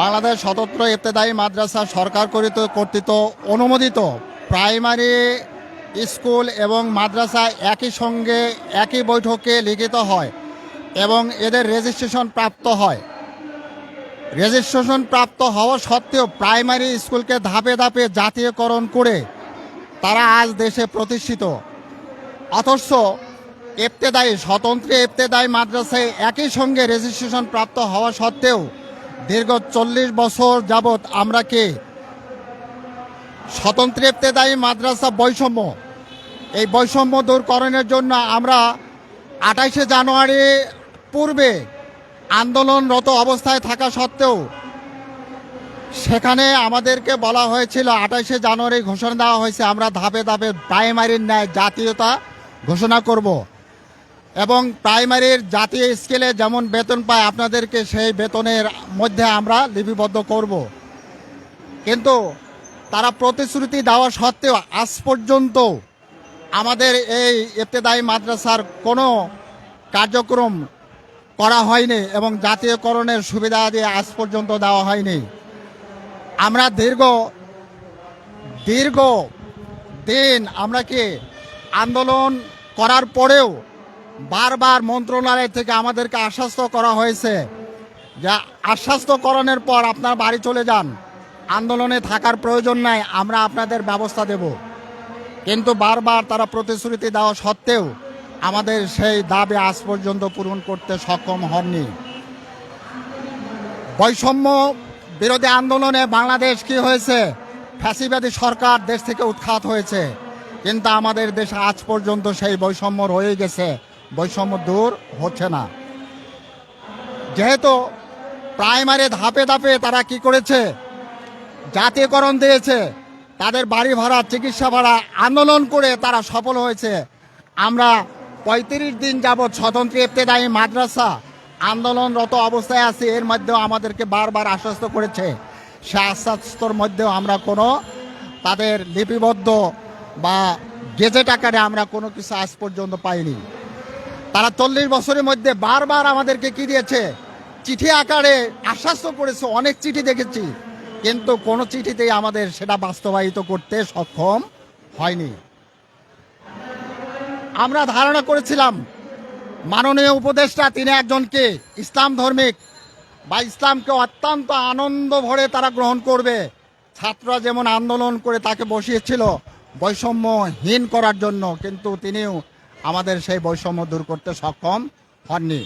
বাংলাদেশ স্বতন্ত্র ইবতেদায়ী মাদ্রাসা সরকার কর্তৃক কর্তৃক অনুমোদিত। প্রাইমারি স্কুল এবং মাদ্রাসা একই সঙ্গে একই বৈঠকে লিখিত হয় এবং এদের রেজিস্ট্রেশন প্রাপ্ত হয়। রেজিস্ট্রেশন প্রাপ্ত হওয়া সত্ত্বেও প্রাইমারি স্কুলকে ধাপে ধাপে জাতীয়করণ করে তারা আজ দেশে প্রতিষ্ঠিত। অথচ ইবতেদায়ী, স্বতন্ত্র ইবতেদায়ী মাদ্রাসায় একই সঙ্গে রেজিস্ট্রেশন প্রাপ্ত হওয়া সত্ত্বেও দীর্ঘ চল্লিশ বছর যাবৎ আমরা কি স্বতন্ত্র ইবতেদায়ী মাদ্রাসা বৈষম্য? এই বৈষম্য দূরকরণের জন্য আমরা আঠাইশে জানুয়ারি পূর্বে আন্দোলনরত অবস্থায় থাকা সত্ত্বেও সেখানে আমাদেরকে বলা হয়েছিল, আঠাইশে জানুয়ারি ঘোষণা দেওয়া হয়েছে, আমরা ধাপে ধাপে প্রাইমারির ন্যায় জাতীয়তা ঘোষণা করব। এবং প্রাইমারির জাতীয় স্কেলে যেমন বেতন পায়, আপনাদেরকে সেই বেতনের মধ্যে আমরা লিপিবদ্ধ করব। কিন্তু তারা প্রতিশ্রুতি দেওয়া সত্ত্বেও আজ পর্যন্ত আমাদের এই ইবতেদায়ী মাদ্রাসার কোনো কার্যক্রম করা হয়নি এবং জাতীয়করণের সুবিধা দিয়ে আজ পর্যন্ত দেওয়া হয়নি। আমরা দীর্ঘ দীর্ঘ দিন আমরা কি আন্দোলন করার পরেও বারবার মন্ত্রণালয় থেকে আমাদেরকে আশ্বস্ত করা হয়েছে যা আশ্বস্তকরণের পর আপনার বাড়ি চলে যান। আন্দোলনে থাকার প্রয়োজন নাই, আমরা আপনাদের ব্যবস্থা দেব। কিন্তু বারবার তারা প্রতিশ্রুতি দেওয়া সত্ত্বেও আমাদের সেই দাবি আজ পর্যন্ত পূরণ করতে সক্ষম হননি। বৈষম্য বিরোধী আন্দোলনে বাংলাদেশ কি হয়েছে, ফ্যাসিবাদী সরকার দেশ থেকে উৎখাত হয়েছে, কিন্তু আমাদের দেশে আজ পর্যন্ত সেই বৈষম্য রয়ে গেছে। বৈষম্য দূর হচ্ছে না। যেহেতু প্রাইমারি ধাপে ধাপে তারা কি করেছে? জাতীয়করণ দিয়েছে। তাদের বাড়ি ভাড়া, চিকিৎসা ভাড়া আন্দোলন করে তারা সফল হয়েছে। আমরা পঁয়ত্রিশ দিন যাবৎ স্বতন্ত্র ইবতেদায়ী মাদ্রাসা আন্দোলনরত অবস্থায় আছি। এর মধ্যেও আমাদেরকে বারবার আশ্বস্ত করেছে। সে আশ্বাস্তর মধ্যেও আমরা কোনো তাদের লিপিবদ্ধ বা গেজেট আকারে আমরা কোনো কিছু আজ পর্যন্ত পাইনি। তারা চল্লিশ বছরের মধ্যে বারবার আমাদেরকে কি দিয়েছে? চিঠি আকারে আশ্বাস্ত করেছে, অনেক চিঠি দেখেছি। কিন্তু কোনো চিঠিতেই আমাদের সেটা বাস্তবায়িত করতে সক্ষম হয়নি। আমরা ধারণা করেছিলাম, মাননীয় উপদেষ্টা তিনি একজনকে ইসলাম ধর্মিক বা ইসলামকে অত্যন্ত আনন্দ ভরে তারা গ্রহণ করবে। ছাত্ররা যেমন আন্দোলন করে তাকে বসিয়েছিল বৈষম্যহীন করার জন্য, কিন্তু তিনিও আমাদের সেই বৈষম্য দূর করতে সক্ষম হননি।